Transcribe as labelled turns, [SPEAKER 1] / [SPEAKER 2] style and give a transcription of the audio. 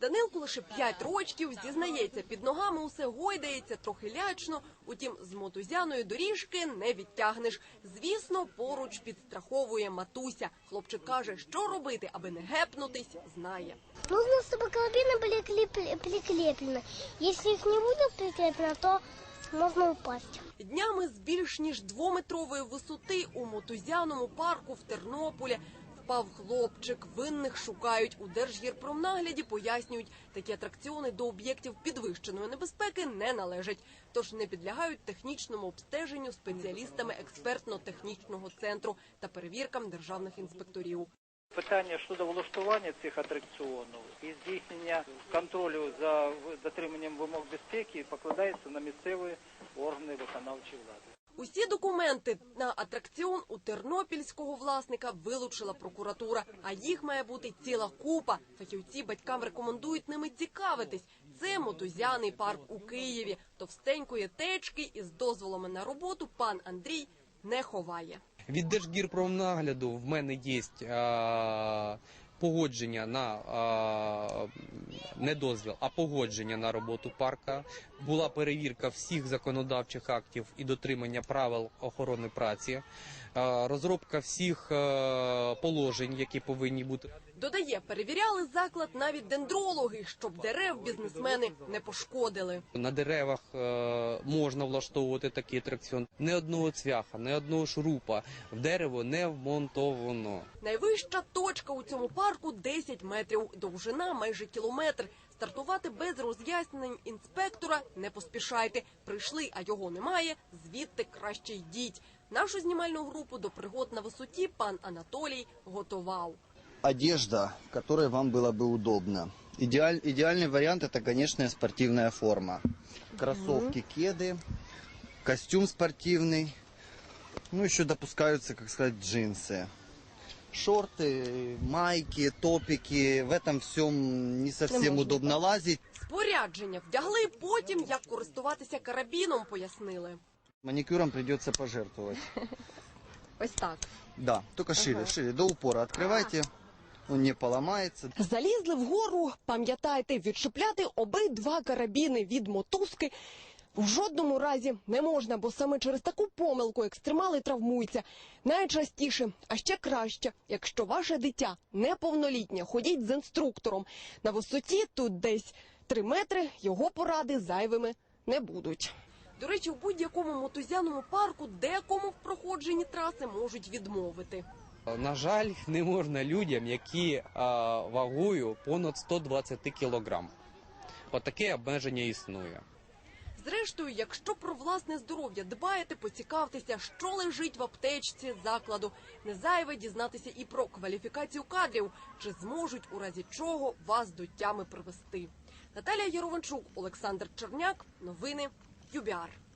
[SPEAKER 1] Данилку лише 5 рочків, зізнається, під ногами усе гойдається, трохи лячно. Утім, з мотузяної доріжки не відтягнеш. Звісно, поруч підстраховує матуся. Хлопчик каже, що робити, аби не гепнутись, знає.
[SPEAKER 2] Нужно, чтобы карабины были клеп- прикреплены. Если их не будет прикреплено, то можно упасть.
[SPEAKER 1] Днями з більш ніж двометрової висоти у мотузяному парку в Тернополі впав хлопчик. Винних шукають у Держгірпромнагляді. Пояснюють, такі атракціони до об'єктів підвищеної небезпеки не належать, тож не підлягають технічному обстеженню спеціалістами експертно-технічного центру та перевіркам державних інспекторів.
[SPEAKER 3] Питання щодо влаштування цих атракціонів і здійснення контролю за дотриманням вимог безпеки покладається на місцеві органи виконавчої влади.
[SPEAKER 1] Усі документи на атракціон у тернопільського власника вилучила прокуратура, а їх має бути ціла купа. Фахівці батькам рекомендують ними цікавитись. Це мотузяний парк у Києві. Товстенької течки із дозволами на роботу пан Андрій не ховає.
[SPEAKER 4] Від Держгірпромнагляду в мене є погодження на не дозвіл, а погодження на роботу парка. Була перевірка всіх законодавчих актів і дотримання правил охорони праці, розробка всіх е, положень, які повинні бути.
[SPEAKER 1] Додає, перевіряли заклад навіть дендрологи, щоб дерев бізнесмени не пошкодили.
[SPEAKER 4] На деревах е, можна влаштовувати такий атракціон. Не одного цвяха, не одного шурупа в дерево не вмонтовано.
[SPEAKER 1] Найвища точка у цьому парку 10 метрів, довжина майже кілометр. Стартувати без роз'яснень інспектора не поспішайте. Прийшли, а його немає. Звідти краще йдіть. Нашу знімальну групу до пригод на висоті пан Анатолій готував.
[SPEAKER 5] одежда, в которой вам было бы удобно. Идеаль- идеальный вариант это, конечно, спортивная форма. Кроссовки, кеды, костюм спортивный. Ну, еще допускаются, как сказать, джинсы. Шорты, майки, топики. В этом всем не совсем
[SPEAKER 1] можно,
[SPEAKER 5] удобно лазить.
[SPEAKER 1] Спорядження вдягли, потім як користуватися карабіном, пояснили.
[SPEAKER 5] Маникюром придется пожертвовать.
[SPEAKER 1] Ось так.
[SPEAKER 5] Да, только шире, шире, до упора открывайте. Он не поломается.
[SPEAKER 1] Залізли вгору, пам'ятайте, відшипляти обидва карабіни від мотузки в жодному разі не можна, бо саме через таку помилку екстремали травмуються. Найчастіше, а ще краще, якщо ваше дитя неповнолітнє, ходіть з інструктором. На висоті тут десь три метри його поради зайвими не будуть. До речі, у будь-якому мотузяному парку декому в проходженні траси можуть відмовити.
[SPEAKER 4] На жаль, не можна людям, які вагою понад 120 кілограм. Отаке обмеження існує.
[SPEAKER 1] Зрештою, якщо про власне здоров'я дбаєте, поцікавтеся, що лежить в аптечці закладу. Не зайве дізнатися і про кваліфікацію кадрів, чи зможуть у разі чого вас до тями привести. Наталія Ярованчук, Олександр Черняк. Новини ЮБІАР.